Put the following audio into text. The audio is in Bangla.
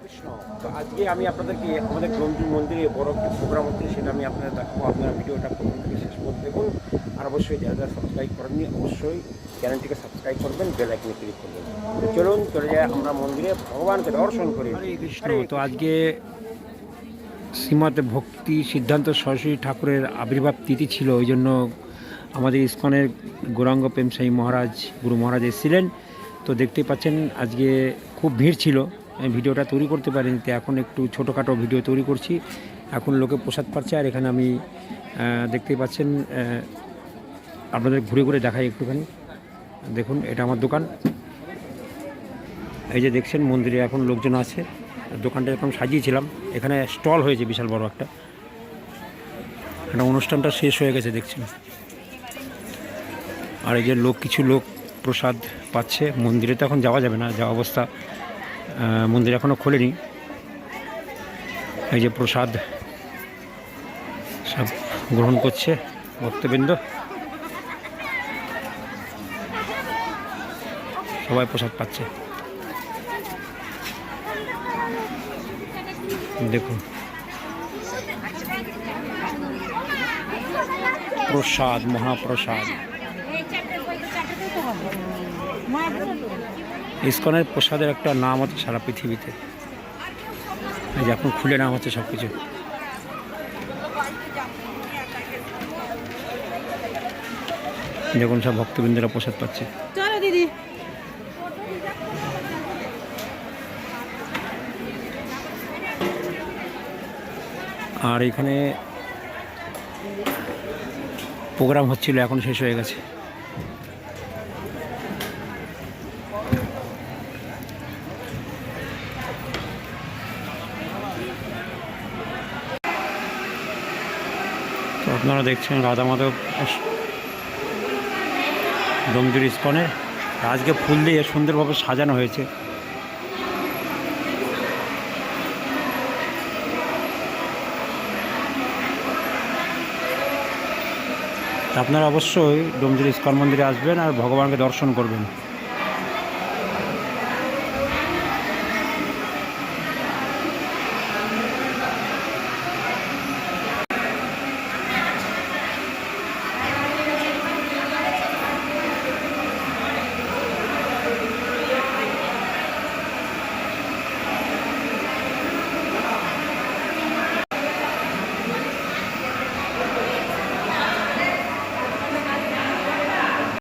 কৃষ্ণ। তো আজকে আমি আপনাদেরকে, আমাদের মন্দিরে বড় প্রোগ্রাম হচ্ছে আমি ভিডিওটা শেষ আর অবশ্যই যারা সাবস্ক্রাইব করেননি, অবশ্যই সাবস্ক্রাইব করবেন চলুন, চলে আমরা মন্দিরে। ভগবানকে দর্শন করি। কৃষ্ণ। তো আজকে ভক্তি সিদ্ধান্ত সরস্বতী ঠাকুরের আবির্ভাব তিথি ছিল, ওই জন্য আমাদের ইস্কনের গৌরাঙ্গ প্রেমসাই মহারাজ, গুরু মহারাজ এসেছিলেন। তো দেখতেই পাচ্ছেন, আজকে খুব ভিড় ছিল। ভিডিওটা তৈরি করতে পারিনি তো এখন একটু ছোটোখাটো ভিডিও তৈরি করছি। এখন লোকে প্রসাদ পাচ্ছে, আর এখানে আমি দেখতেই পাচ্ছেন আপনাদের ঘুরে ঘুরে দেখাই একটুখানি। দেখুন, এটা আমার দোকান। এই যে দেখছেন, মন্দিরে এখন লোকজন আছে। দোকানটা এরকম সাজিয়েছিলাম, এখানে স্টল হয়েছে, বিশাল বড় একটা। একটা অনুষ্ঠানটা শেষ হয়ে গেছে, দেখছেন। আর এই যে লোক, কিছু লোক প্রসাদ পাচ্ছে। মন্দিরে তো এখন যাওয়া যাবে না যা অবস্থা মন্দির এখনও খোলেনি। এই যে প্রসাদ সব গ্রহণ করছে ভক্তবৃন্দ। সবাই প্রসাদ পাচ্ছে। দেখুন। প্রসাদ, মহাপ্রসাদ। ইস্কনের প্রসাদের একটা নাম আছে সারা পৃথিবীতে। এই যে এখন খুলে নাম হচ্ছে সব কিছু দেখুন সব ভক্তবৃন্দরা প্রসাদ পাচ্ছে। চলো দিদি। আর এখানে প্রোগ্রাম হচ্ছিল এখন শেষ হয়ে গেছে। তো আপনারা দেখছেন রাধা মাধব ডোমজুর ইস্কনে আজকে ফুল দিয়ে সুন্দরভাবে সাজানো হয়েছে। আপনারা অবশ্যই ডোমজুর ইস্কন মন্দিরে আসবেন আর ভগবানকে দর্শন করবেন।